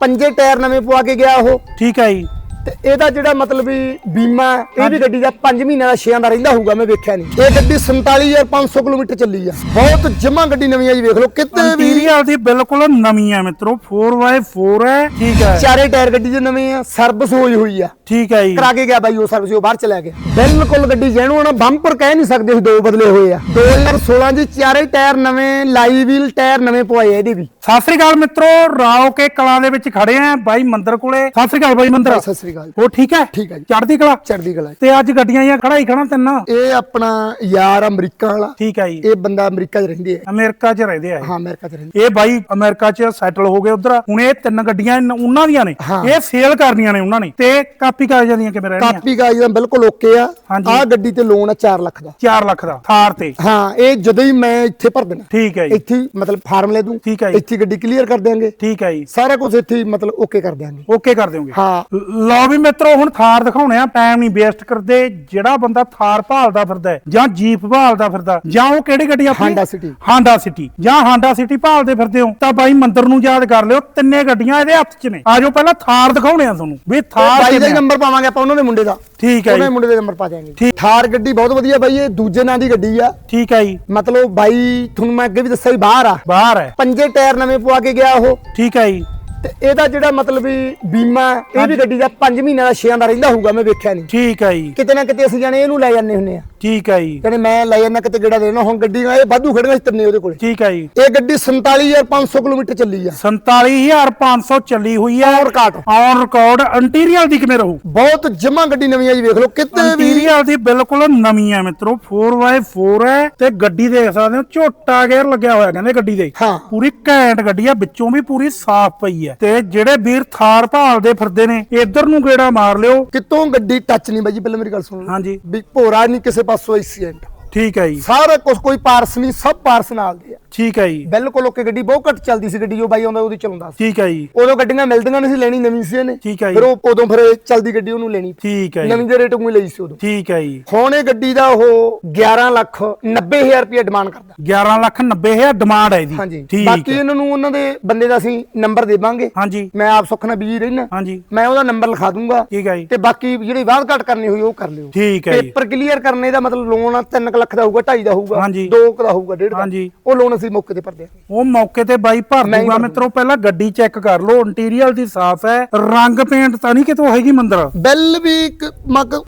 ਪੰਜੇ ਟਾਇਰ ਨਵੇਂ ਪਵਾ ਕੇ ਗਿਆ ਉਹ। ਠੀਕ ਹੈ ਜੀ। ਤੇ ਇਹਦਾ ਜਿਹੜਾ ਮਤਲਬ ਵੀ ਬੀਮਾ ਇਹ ਵੀ ਗੱਡੀ ਦਾ 5 ਮਹੀਨਿਆਂ ਦਾ 6 ਦਾ ਰਹਿੰਦਾ ਹੋਊਗਾ ਮੈਂ ਵੇਖਿਆ ਨਹੀਂ ਇਹ ਗੱਡੀ 47500 ਕਿਲੋਮੀਟਰ ਚੱਲੀ ਆ। ਬਹੁਤ ਜਮਾ ਗੱਡੀ ਨਵੀਂ ਆ ਜੀ ਵੇਖ ਲਓ ਕਿਤੇ ਵੀ ਇੰਟੀਰੀਅਰ ਦੀ ਬਿਲਕੁਲ ਨਵੀਂ ਹੈ ਮਿੱਤਰੋ 4x4 ਹੈ। ਠੀਕ ਹੈ। ਚਾਰੇ ਟਾਇਰ ਗੱਡੀ ਦੇ ਨਵੇਂ ਆ ਸਰਵਿਸ ਹੋਈ ਹੋਈ ਆ। ਠੀਕ ਹੈ ਜੀ। ਕਰਾ ਕੇ ਗਿਆ ਬਾਈ ਉਹ ਸਰਵਿਸ ਉਹ ਬਾਹਰ ਚਲਾ ਗਿਆ। ਬਿਲਕੁਲ ਗੱਡੀ ਜੈਨੂਨ ਆ ਬੰਪਰ ਕਹਿ ਨਹੀਂ ਸਕਦੇ ਦੋ ਬਦਲੇ ਹੋਏ ਆ। 2016 ਚ ਚਾਰੇ ਟਾਇਰ ਨਵੇਂ ਲਾਈ ਵੀਲ ਟਾਇਰ ਨਵੇਂ ਪਵਾਏ ਆ ਇਹਦੇ ਵੀ। ਸਤਿ ਸ੍ਰੀ ਅਕਾਲ ਮਿੱਤਰੋ ਰਾਓ ਕੇ ਕਲਾਂ ਦੇ ਵਿੱਚ ਖੜੇ ਆ ਬਾਈ ਮੰਦਰ ਕੋਲੇ। ਸਤਿ ਸ੍ਰੀ ਅਕਾਲ ਬਾਈ ਮੰਦਰ। ਸਤਿ ਸ੍ਰੀ ਅਕਾਲ। ਉਹ ਠੀਕ ਹੈ? ਠੀਕ ਹੈ ਜੀ। ਚੜ੍ਹਦੀ ਕਲਾ? ਚੜ੍ਹਦੀ ਕਲਾ ਤੇ ਅੱਜ ਗੱਡੀਆਂ ਜਾਂ ਖੜਾ ਹੀ ਖੜਾ ਤਿੰਨ? ਇਹ ਆਪਣਾ ਯਾਰ ਅਮਰੀਕਾ ਵਾਲਾ। ਠੀਕ ਹੈ ਜੀ। ਇਹ ਬੰਦਾ ਅਮਰੀਕਾ 'ਚ ਰਹਿੰਦੀ ਹੈ ਅਮਰੀਕਾ 'ਚ ਰਹਿੰਦੇ ਆ ਇਹ। ਹਾਂ ਅਮਰੀਕਾ 'ਚ ਰਹਿੰਦੀ ਇਹ ਬਾਈ ਅਮਰੀਕਾ 'ਚ ਸੈਟਲ ਹੋ ਗਏ ਉਧਰ। ਹੁਣ ਇਹ ਤਿੰਨ ਗੱਡੀਆਂ ਉਹਨਾਂ ਦੀਆਂ ਨੇ। ਹਾਂ। ਇਹ ਸੇਲ ਕਰਨੀਆਂ ਨੇ ਉਹਨਾਂ ਨੇ। ਤੇ ਕਾਪੀ ਕਾਗਜ਼ਾਂ ਦੀਆਂ ਕਿਵੇਂ ਰਹਿਣੀਆਂ ਕਾਪੀ ਕਾਗਜ਼ ਦਾ ਬਿਲਕੁਲ ਓਕੇ ਆ। ਹਾਂਜੀ। ਆਹ ਗੱਡੀ ਤੇ ਲੋਨ ਆ 4 ਲੱਖ ਦਾ। 4 ਲੱਖ ਦਾ ਥਾਰ ਤੇ। ਹਾਂ ਇਹ ਜਦੋਂ ਹੀ ਮੈਂ ਇੱਥੇ ਭਰ ਦੇਣਾ। ਠੀਕ ਹੈ ਜੀ। ਇੱਥੇ ਹੀ ਮਤਲਬ ਫਾਰਮ ਲੈ ਦੂੰ। ਠੀਕ ਹੈ ਜੀ। ਇੱਥੇ ਹੀ ਗੱਡੀ ਕਲੀਅਰ ਕਰ ਦਿਆਂਗੇ। ਠੀਕ ਹੈ ਜੀ। ਸਾਰਾ ਕੁਝ ਇੱਥੇ ਹੀ ਮਤਲਬ ਓਕੇ ਕਰ ਦਿਆਂਗੇ। ਓਕੇ ਕਰ ਦਿਓਗੇ। ਹਾਂ। ਲਓ ਵੀ ਮਿੱਤਰੋ ਹੁਣ ਥਾਰ ਦਿਖਾਉਣੇ ਆ ਟਾਈਮ ਨਹੀਂ ਵੇਸਟ ਕਰਦੇ। ਜਿਹੜਾ ਬੰਦਾ ਥਾਰ ਭਾਲਦਾ ਫਿਰਦਾ ਹੈ, ਜਾਂ ਜੀਪ ਭਾਲਦਾ ਫਿਰਦਾ ਜਾਂ ਉਹ ਕਿਹੜੀ ਗੱਡੀ ਆਪਣੀ? ਹਾਂਡਾ ਸਿਟੀ ਹਾਂਡਾ ਸਿਟੀ ਜਾਂ ਹਾਂਡਾ ਸਿਟੀ ਭਾਲਦੇ ਫਿਰਦੇ ਹੋ ਤਾਂ ਬਾਈ ਮੰਦਰ ਨੂੰ ਯਾਦ ਕਰ ਲਿਓ ਤਿੰਨੇ ਗੱਡੀਆਂ ਇਹਦੇ ਹੱਥ 'ਚ ਨੇ। ਆਜੋ ਪਹਿਲਾਂ ਥਾਰ ਦਿਖਾਉਣੇ ਆ ਤੁਹਾਨੂੰ ਵੀ ਥਾਰ ਬਾਈ ਦਾ। ਨੰਬਰ ਪਾਵਾਂਗੇ ਆਪਾਂ ਉਹਨਾਂ ਦੇ ਮੁੰਡੇ ਦਾ। ਠੀਕ ਹੈ ਉਹਨਾਂ ਦੇ ਮੁੰਡੇ ਦੇ ਨੰਬਰ ਪਾ ਦਿਆਂਗੇ। ਠੀਕ। ਥਾਰ ਗੱਡੀ ਬਹੁਤ ਵਧੀਆ ਬਾਈ ਇਹ ਦੂਜੇ ਨਾਂ ਦੀ ਗੱਡੀ ਆ। ਠੀਕ ਹੈ ਜੀ। ਮਤਲਬ ਬਾਈ ਤੁਹਾਨੂੰ ਮੈਂ ਅੱਗੇ ਵੀ ਦੱਸਿਆ ਵੀ ਬਾਹਰ ਆ। ਬਾਹਰ ਹੈ। ਪੰਜੇ ਟਾਇਰ ਨਵੇਂ ਪਵਾ ਕੇ ਗਿਆ ਉਹ। ਠੀਕ ਹੈ ਜੀ। ਤੇ ਇਹਦਾ ਜਿਹੜਾ ਮਤਲਬ ਵੀ ਬੀਮਾ ਇਹ ਵੀ ਗੱਡੀ ਦਾ 5 ਮਹੀਨਿਆਂ ਦਾ 6 ਦਾ ਰਹਿੰਦਾ ਹੋਊਗਾ ਮੈਂ ਵੇਖਿਆ ਨਹੀਂ ਠੀਕ ਹੈ ਜੀ। ਕਿਤੇ ਨਾ ਕਿਤੇ ਅਸੀਂ ਜਾਣੇ ਇਹਨੂੰ ਲੈ ਜਾਂਦੇ ਹੁੰਨੇ ਆ। ਠੀਕ ਹੈ ਜੀ। ਕਹਿੰਦੇ ਮੈਂ ਲੈ ਜਾਂਦਾ ਕਿਤੇ ਗੇੜਾ ਦੇਣਾ ਹੁਣ ਗੱਡੀ ਇਹ ਵਾਧੂ ਖੜੀਆਂ ਸੀ ਤਿੰਨੇ ਉਹਦੇ ਕੋਲੇ। ਠੀਕ ਹੈ ਜੀ। ਇਹ ਗੱਡੀ 47500 ਕਿਲੋਮੀਟਰ ਚੱਲੀ ਆ। 47500 ਚੱਲੀ ਹੋਈ ਹੈ on record on record interior ਦੀ ਕਿਵੇਂ ਰਹੂ? ਬਹੁਤ ਜਮਾ ਗੱਡੀ ਨਵੀਂ ਆ ਜੀ ਵੇਖ ਲਓ ਕਿਤੇ ਵੀ ਇੰਟੀਰੀਅਰ ਦੀ ਬਿਲਕੁਲ ਨਵੀਂ ਹੈ ਮਿੱਤਰੋ 4x4 ਹੈ ਤੇ ਗੱਡੀ ਦੇਖ ਸਕਦੇ ਹੋ ਝੋਟਾ ਗੇਅਰ ਲੱਗਿਆ ਹੋਇਆ ਕਹਿੰਦੇ ਗੱਡੀ ਦੇ। ਹਾਂ। ਪੂਰੀ ਘੈਂਟ ਗੱਡੀ ਆ ਵਿੱਚੋਂ ਵੀ ਪੂਰੀ ਸਾਫ਼ ਪਈ ਹੈ। ਤੇ ਜਿਹੜੇ ਵੀਰ ਥਾਰ ਭਾਲਦੇ ਫਿਰਦੇ ਨੇ ਇੱਧਰ ਨੂੰ ਗੇੜਾ ਮਾਰ ਲਿਓ। ਕਿਤੋਂ ਗੱਡੀ ਟੱਚ ਨਹੀਂ ਬਾਈ ਜੀ ਪਹਿਲਾਂ ਮੇਰੀ ਗੱਲ ਸੁਣ ਲਓ। ਹਾਂਜੀ। ਵੀ ਭੋਰਾ ਨਹੀਂ ਕਿਸੇ ਪਾਸੋਂ ਐਕਸੀਡੈਂਟ ਠੀਕ ਹੈ ਜੀ। ਸਾਰਾ ਕੁਝ ਕੋਈ ਪਾਰਸ ਨਹੀਂ ਸਭ ਪਾਰਸ ਨਾਲ ਦੇ ਆ। ਠੀਕ ਹੈ ਜੀ। ਬਿਲਕੁਲ ਓਕੇ ਗੱਡੀ ਬਹੁਤ ਘੱਟ ਚੱਲਦੀ ਸੀ ਗੱਡੀ ਜੋ ਬਾਈ ਆਉਂਦਾ ਉਹਦੀ ਚਲਾਉਂਦਾ ਸੀ। ਠੀਕ ਹੈ ਜੀ। ਉਦੋਂ ਗੱਡੀਆਂ ਮਿਲਦੀਆਂ ਨਹੀਂ ਸੀ ਲੈਣੀ ਨਵੀਂ ਸੀ ਇਹਨੇ। ਠੀਕ ਹੈ ਜੀ। ਫਿਰ ਉਹ ਉਦੋਂ ਫਿਰ ਚੱਲਦੀ ਗੱਡੀ ਉਹਨੂੰ ਲੈਣੀ। ਠੀਕ ਹੈ ਜੀ। ਨਵੀਂ ਦੇ ਰੇਟ ਨੂੰ ਲਈ ਸੀ ਉਦੋਂ। ਠੀਕ ਹੈ ਜੀ। ਹੁਣ ਇਹ ਗੱਡੀ ਦਾ ਉਹ 11 ਲੱਖ 90000 ਰੁਪਏ ਡਿਮਾਂਡ ਕਰਦਾ। 11 ਲੱਖ 90 ਹਜ਼ਾਰ ਡਿਮਾਂਡ ਹੈ ਇਹਦੀ। ਹਾਂਜੀ। ਠੀਕ ਬਾਕੀ ਇਹਨਾਂ ਨੂੰ ਉਹਨਾਂ ਦੇ ਬੰਦੇ ਦਾ ਅਸੀਂ ਨੰਬਰ ਦੇਵਾਂਗੇ ਹਾਂਜੀ। ਮੈਂ ਆਪ ਸੁੱਖ ਨਾਲ ਬਿਜ਼ੀ ਰਹਿਣਾ ਹਾਂਜੀ। ਮੈਂ ਉਹਦਾ ਨੰਬਰ ਲਿਖਾ ਦੂੰਗਾ। ਠੀਕ ਹੈ ਜੀ। ਤੇ ਬਾਕੀ ਜਿਹੜੀ ਬਾਅਦ ਘੱਟ ਕਰਨੀ ਹੋਈ ਉਹ ਕਰ ਲਿਓ। ਠੀਕ ਹੈ ਪੇਪਰ ਕਲੀਅਰ ਕਰਨੇ ਦਾ ਮਤਲਬ ਲੋਨ 3 ਲੱਖ ਦਾ ਹੋਊਗਾ 2.5 ਦਾ ਹੋਊਗਾ ਹਾਂਜੀ। 2 ਦਾ ਹੋਊਗਾ 1.5 ਦਾ। ਹਾਂਜੀ। ਉਹ ਲੋਨ ਅਸੀਂ ਮੌਕੇ ਤੇ ਭਰ ਦਿਆਂਗੇ ਉਹ ਮੌਕੇ ਤੇ ਬਾਈ ਭਰ ਮੈਂ ਹੀ ਦੂੰਗਾ ਮਿੱਤਰੋ ਪਹਿਲਾਂ ਗੱਡੀ ਚੈੱਕ ਕਰ ਲਓ ਇੰਟੀਰੀਅਰ ਦੀ ਸਾਫ਼ ਹੈ ਰੰਗ ਪੇਂਟ ਤਾਂ ਨਹੀਂ ਕਿਤੋਂ ਹੈਗੀ ਮੰਦਰ। ਬਿੱਲ ਵੀ ਇੱਕ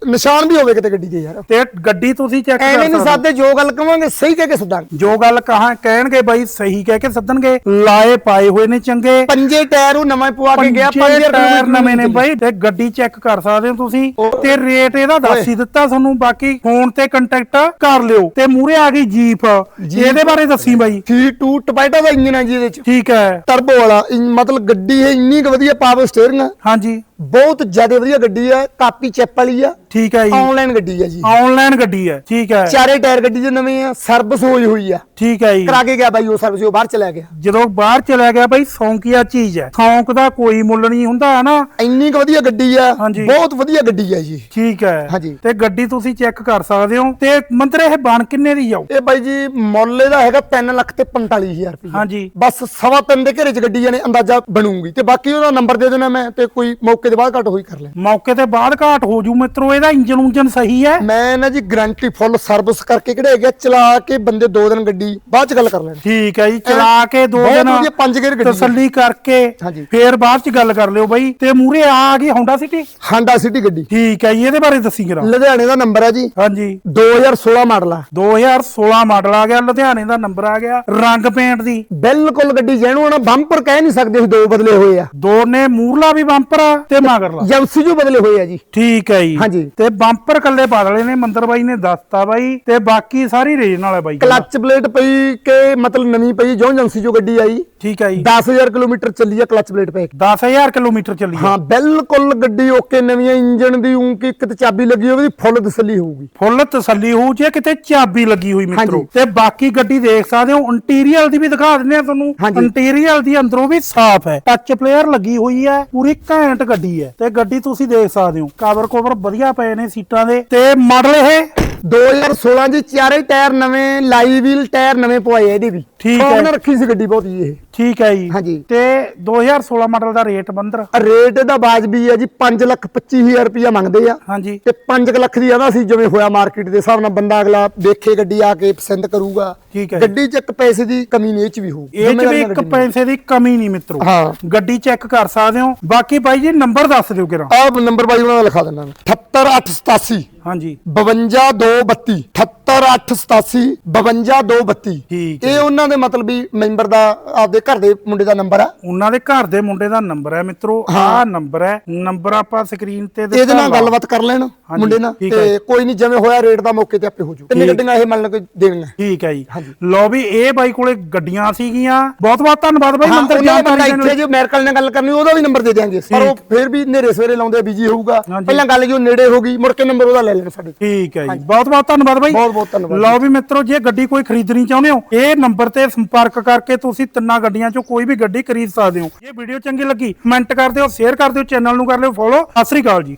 ਨਿਸ਼ਾਨ ਵੀ ਹੋਵੇ ਕਿਤੇ ਗੱਡੀ ਦੇ ਯਾਰ। ਤੇ ਗੱਡੀ ਤੁਸੀਂ ਚੈੱਕ ਕਰ ਐਵੇਂ ਨਹੀਂ ਸਕਦੇ। ਸਾਦੇ ਜੋ ਗੱਲ ਕਵਾਂਗੇ ਸਹੀ ਕਹਿ ਕੇ ਸਦਾਂਗੇ। ਜੋ ਗੱਲ ਕਹਾਂ ਕਹਿਣਗੇ ਬਾਈ ਸਹੀ ਕਹਿ ਕੇ ਸੱਦਣਗੇ। ਲਾਏ ਪਾਏ ਹੋਏ ਨੇ ਚੰਗੇ। ਪੰਜੇ ਟਾਇਰ ਉਹ ਨਵਾਂ ਪਵਾ ਕੇ ਗਿਆ ਪੰਜੇ ਪੰਜੇ ਟਾਇਰ ਨਵੇਂ ਨੇ ਬਾਈ ਤੇ ਗੱਡੀ ਚੈੱਕ ਕਰ ਸਕਦੇ ਹੋ ਤੁਸੀਂ। ਤੇ ਰੇਟ ਇਹਦਾ ਦੱਸ ਹੀ ਦਿੱਤਾ ਤੁਹਾਨੂੰ ਬਾਕੀ ਫੋਨ ਤੇ ਕੰਟੈਕਟ ਕਰ ਲਿਓ। ਤੇ ਮੂਰੇ ਆ ਗਈ ਜੀਪ ਇਹਦੇ ਬਾਰੇ ਦੱਸੀ ਬਾਈ। T2 ਟਪਾਈਟਾ ਦਾ ਇੰਜਨ ਹੈ ਜੀ ਇਹਦੇ ਚ? ਠੀਕ ਹੈ। ਟਰਬੋ ਵਾਲਾ ਮਤਲਬ ਗੱਡੀ ਇਹ ਇੰਨੀ ਕੁ ਵਧੀਆ ਪਾਵਰ ਸਟੀਅਰਿੰਗ ਹਾਂਜੀ। ਬਹੁਤ ਜ਼ਿਆਦਾ ਵਧੀਆ ਗੱਡੀ ਆ ਕਾਪੀ ਚੈਪ ਵਾਲੀ ਆ। ਠੀਕ ਹੈ ਜੀ। ਆਨਲਾਈਨ ਗੱਡੀ ਆ ਜੀ। ਆਨਲਾਈਨ ਗੱਡੀ ਹੈ ਠੀਕ ਹੈ ਚਾਰੇ ਟਾਇਰ ਗੱਡੀ ਦੇ ਨਵੇਂ ਆ ਸਰਵਿਸ ਹੋਈ ਹੋਈ ਆ। ਠੀਕ ਹੈ ਜੀ। ਕਰਾ ਕੇ ਗਿਆ ਬਾਈ ਉਹ ਸਰਵਿਸ ਉਹ ਬਾਹਰ ਚਲਾ ਗਿਆ। ਜਦੋਂ ਬਾਹਰ ਚਲਾ ਗਿਆ ਬਾਈ ਸੌਂਕੀਆ ਚੀਜ਼ ਹੈ ਸੌਂਕ ਦਾ ਕੋਈ ਮੁੱਲ ਨਹੀਂ ਹੁੰਦਾ ਹੈ ਨਾ? ਇੰਨੀ ਕੁ ਵਧੀਆ ਗੱਡੀ ਆ। ਬਹੁਤ ਵਧੀਆ ਗੱਡੀ ਆ ਜੀ। ਠੀਕ ਹੈ ਹਾਂਜੀ। ਤੇ ਗੱਡੀ ਤੁਸੀਂ ਚੈੱਕ ਕਰ ਸਕਦੇ ਹੋ। ਤੇ ਮੰਦਰ ਇਹ ਬਣ ਕਿੰਨੇ ਦੀ ਜਾਓ ਇਹ ਬਾਈ ਜੀ ਮੁੱਲ ਇਹਦਾ ਹੈਗਾ 3 ਲੱਖ ਤੇ 45000 ਰੁਪਏ ਹਾਂਜੀ। ਬਸ ਸਵਾ ਤਿੰਨ ਦੇ ਘਰੇ ਚ ਗੱਡੀ ਜਾਨੇ ਅੰਦਾਜ਼ਾ ਬਣੂਗੀ। ਤੇ ਬਾਕੀ ਉਹਦਾ ਨੰਬਰ ਦੇ ਦੇਣਾ ਮੈਂ ਤੇ ਕੋਈ ਮੌਕੇ ਦੇ ਬਾਅਦ ਘੱਟ ਹੋਈ ਕਰ ਲੈ। ਮੌਕੇ ਤੇ ਬਾਅਦ ਘਾਟ ਹੋ ਜੂ ਮਿੱਤਰੋ ਇਹਦਾ ਇੰਜਨ ਉਂਜਨ ਸਹੀ ਹੈ। ਮੈਂ ਨਾ ਜੀ ਗਾਰੰਟੀ ਫੁੱਲ ਸਰਵਿਸ ਕਰਕੇ ਕਿਹੜੇ ਹੈਗੇ ਆ, ਚਲਾ ਕੇ ਬੰਦੇ ਦੋ ਦਿਨ ਗੱਡੀ ਬਾਅਦ ਚ ਗੱਲ ਕਰ ਲੈਣੀ। ਠੀਕ ਹੈ ਜੀ ਚਲਾ ਕੇ ਦੋ ਬਹੁਤ ਦਿਨ ਵਧੀਆ ਪੰਜ ਗੇਅਰ ਗੱਡੀ ਆ। ਤਸੱਲੀ ਕਰਕੇ ਹਾਂਜੀ। ਫੇਰ ਬਾਅਦ ਚ ਗੱਲ ਕਰ ਲਿਓ ਬਾਈ। ਤੇ ਮੂਰੇ ਆ ਗਈ ਹੋਂਡਾ ਸਿਟੀ ਹਾਂਡਾ ਸਿਟੀ ਗੱਡੀ। ਠੀਕ ਹੈ ਜੀ ਇਹਦੇ ਬਾਰੇ ਦੱਸੀ ਜਰਾ। ਲੁਧਿਆਣੇ ਦਾ ਨੰਬਰ ਹੈ ਜੀ। ਹਾਂਜੀ। 2016 ਮਾਡਲ ਆ। 2016 ਮਾਡਲ ਆ ਗਿਆ ਲੁਧਿਆਣੇ ਦਾ ਨੰਬਰ ਆ ਗਿਆ ਰੰਗ ਪੇਂਟ ਦੀ। ਬਿਲਕੁਲ ਗੱਡੀ ਜੈਨੂਨ ਆ ਬੰਪਰ ਕਹਿ ਨਹੀਂ ਸਕਦੇ ਦੋ ਬਦਲੇ ਹੋਏ ਆ। ਦੋਨੇ ਮੂਰਲਾ ਵੀ ਬੰਪਰ ਆ ਤੇ ਮਗਰਲਾ। ਏਜੰਸੀ ਜੋ ਬਦਲੇ ਹੋਏ ਆ ਜੀ। ਠੀਕ ਹੈ ਜੀ। ਹਾਂਜੀ। ਤੇ ਬੰਪਰ ਕੱਲੇ ਬਦਲੇ ਨੇ ਮੰਦਰ ਬਾਈ ਨੇ ਦੱਸਤਾ ਬਾਈ। ਤੇ ਬਾਕੀ ਸਾਰੀ ਰੇਜ ਨਾਲ ਹੈ ਬਾਈ ਕਲੱਚ ਪਲੇਟ ਪਈ ਕਿ ਮਤਲਬ ਨਵੀਂ ਪਈ ਜੋ ਏਜੰਸੀ ਜੋ ਗੱਡੀ ਆਈ। ਠੀਕ ਹੈ ਜੀ। 10000 ਕਿਲੋਮੀਟਰ ਚੱਲੀ ਆ ਕਲੱਚ ਪਲੇਟ ਪੈ ਕੇ। 10000 ਕਿਲੋਮੀਟਰ ਚੱਲੀ ਹੈ। ਹਾਂ ਬਿਲਕੁਲ ਗੱਡੀ ਓਕੇ ਨਵੀਂ ਆ, ਇੰਜਨ ਦੀ ਊਂ ਕਿ ਇੱਕ ਤੇ ਚਾਬੀ ਲੱਗੀ ਹੋਵੇ ਦੀ ਫੁੱਲ ਤਸੱਲੀ ਹੋਊਗੀ। ਫੁੱਲ ਤਸੱਲੀ ਹੋ ਜੇ ਕਿਤੇ ਚਾਬੀ ਲੱਗੀ ਹੋਈ ਮਿੱਤਰੋ। ਤੇ ਬਾਕੀ ਗੱਡੀ ਦੇਖ ਸਕਦੇ ਹੋ ਇੰਟੀਰੀਅਰ ਦੀ ਵੀ ਦਿਖਾ ਦਿੰਦੇ ਆ ਤੁਹਾਨੂੰ। ਇੰਟੀਰੀਅਰ ਦੀ ਅੰਦਰੋਂ ਵੀ ਸਾਫ਼ ਹੈ। ਟੱਚ ਪਲੇਅਰ ਲੱਗੀ ਹੋਈ ਹੈ ਪੂਰੀ ਘੈਂਟ ਗੱਡੀ ਹੈ। ਤੇ ਗੱਡੀ ਤੁਸੀਂ ਦੇਖ ਸਕਦੇ ਹੋ ਕਵਰ ਕੋਵਰ ਵਧੀਆ ਪਏ ਨੇ ਸੀਟਾਂ ਦੇ। ਤੇ ਮਾਡਲ ਇਹ? 2016 ਦੇ ਚਾਰੇ ਟਾਇਰ ਨਵੇਂ ਲਾਈ ਵੀਲ ਟਾਇਰ ਨਵੇਂ ਪਵਾਏ ਆ ਇਹਦੇ ਵੀ। ਠੀਕ ਹੈ। ਨਾਲ ਰੱਖੀ ਸੀ ਗੱਡੀ ਬਹੁਤ ਜੀ ਇਹ। ਠੀਕ ਹੈ ਜੀ। ਹਾਂਜੀ। ਤੇ 2016 ਮਾਡਲ ਦਾ ਰੇਟ ਬੰਦਰ ਰੇਟ ਇਹਦਾ ਬਾਜਬੀ ਹੈ ਜੀ 5 ਲੱਖ 25000 ਰੁਪਇਆ ਮੰਗਦੇ ਆ। ਹਾਂਜੀ। ਤੇ 5 ਲੱਖ ਦੀ ਆਦਾ ਸੀ ਜਿਵੇਂ ਹੋਇਆ ਮਾਰਕੀਟ ਦੇ ਹਿਸਾਬ ਨਾਲ ਬੰਦਾ ਅਗਲਾ ਦੇਖੇ ਗੱਡੀ ਆ ਕੇ ਪਸੰਦ ਕਰੂਗਾ। ਠੀਕ ਹੈ। ਗੱਡੀ 'ਚ ਇੱਕ ਪੈਸੇ ਦੀ ਕਮੀ ਨਹੀਂ ਇਹ 'ਚ ਵੀ ਹੋਊ। ਇਹ ਚ ਵੀ ਇੱਕ ਪੈਸੇ ਦੀ ਕਮੀ ਨਹੀਂ ਮਿੱਤਰੋ। ਹਾਂ। ਗੱਡੀ ਚੈੱਕ ਕਰ ਸਕਦੇ ਹੋ। ਬਾਕੀ ਬਾਈ ਜੀ ਨੰਬਰ ਦੱਸ ਦਿਓ ਕਿਰਾ ਆਹ ਨੰਬਰ ਬਾਈ ਉਹਨਾਂ ਦਾ ਲਿਖਾ ਦਿੰਦਾ ਮੈਂ। 78887 ਹਾਂਜੀ। 52232 78887 52232 ਠੀਕ ਇਹ ਉਹਨਾਂ ਦੇ ਮਤਲਬ ਵੀ ਮੈਂਬਰ ਦਾ ਆਪਦੇ ਘਰ ਦੇ ਮੁੰਡੇ ਦਾ ਨੰਬਰ ਆ? ਉਹਨਾਂ ਦੇ ਘਰ ਦੇ ਮੁੰਡੇ ਦਾ ਨੰਬਰ ਹੈ ਮਿੱਤਰੋ। ਆਹ ਨੰਬਰ ਹੈ ਨੰਬਰ ਆਪਾਂ ਸਕਰੀਨ ਤੇ ਦਿੱਤਾ ਇਹਦੇ ਨਾਲ। ਗੱਲਬਾਤ ਕਰ ਲੈਣ ਮੁੰਡੇ ਨਾਲ ਤੇ ਕੋਈ ਨਹੀਂ ਜਿਵੇਂ ਹੋਇਆ ਰੇਟ ਦਾ ਮੌਕੇ ਤੇ ਆਪੇ ਹੋ ਜੂ। ਕਿੰਨੇ ਗੱਡੀਆਂ ਇਹ ਮੰਨ ਲਓ ਕਿ ਦੇਣੀਆਂ? ਠੀਕ ਹੈ ਜੀ। ਹਾਂਜੀ। ਲੋ ਵੀ ਇਹ ਬਾਈ ਕੋਲੇ ਗੱਡੀਆਂ ਸੀਗੀਆਂ। ਬਹੁਤ ਬਹੁਤ ਧੰਨਵਾਦ ਬਾਈ ਬੰਦਾ ਜਾਣਕਾਰੀ ਦੇਣ ਇੱਥੇ ਜੇ ਅਮਰੀਕਨ ਨਾਲ ਗੱਲ ਕਰਨੀ ਉਹਦਾ ਵੀ ਨੰਬਰ ਦੇ ਦਿਆਂਗੇ। ਪਰ ਉਹ ਫੇਰ ਵੀ ਨੇਰੇ ਸਵੇਰੇ ਲਾਉਂਦੇ ਬਿਜ਼ੀ ਹੋਊਗਾ। ਪਹਿਲਾਂ ਗੱਲ ਜੋ ਨੇੜੇ ਹੋ ਗਈ ਮੁੜ ਕੇ ਨੰਬਰ ਉਹਦਾ ਲੈ ਲੈਣਾ ਸਾਡੇ ਠੀਕ ਹੈ ਜੀ। ਬਹੁਤ ਬਹੁਤ ਧੰਨਵਾਦ ਬਾਈ। ਬਹੁਤ ਧੰਨਵਾਦ ਲਓ ਵੀ ਮਿੱਤਰੋ, ਜੇ ਗੱਡੀ ਕੋਈ ਖਰੀਦਣੀ ਚਾਹੁੰਦੇ ਹੋ, ਇਹ ਨੰਬਰ ਤੇ ਸੰਪਰਕ ਕਰਕੇ ਤੁਸੀਂ ਤਿੰਨਾਂ ਗੱਡੀਆਂ ਚੋਂ ਕੋਈ ਵੀ ਗੱਡੀ ਖਰੀਦ ਸਕਦੇ ਹੋ। ਜੇ ਵੀਡੀਓ ਚੰਗੀ ਲੱਗੀ, ਕਮੈਂਟ ਕਰ ਦਿਓ, ਸ਼ੇਅਰ ਕਰ ਦਿਓ, ਚੈਨਲ ਨੂੰ ਕਰ ਲਿਓ, ਫੋਲੋ। ਸਤਿ ਸ੍ਰੀ ਅਕਾਲ ਜੀ।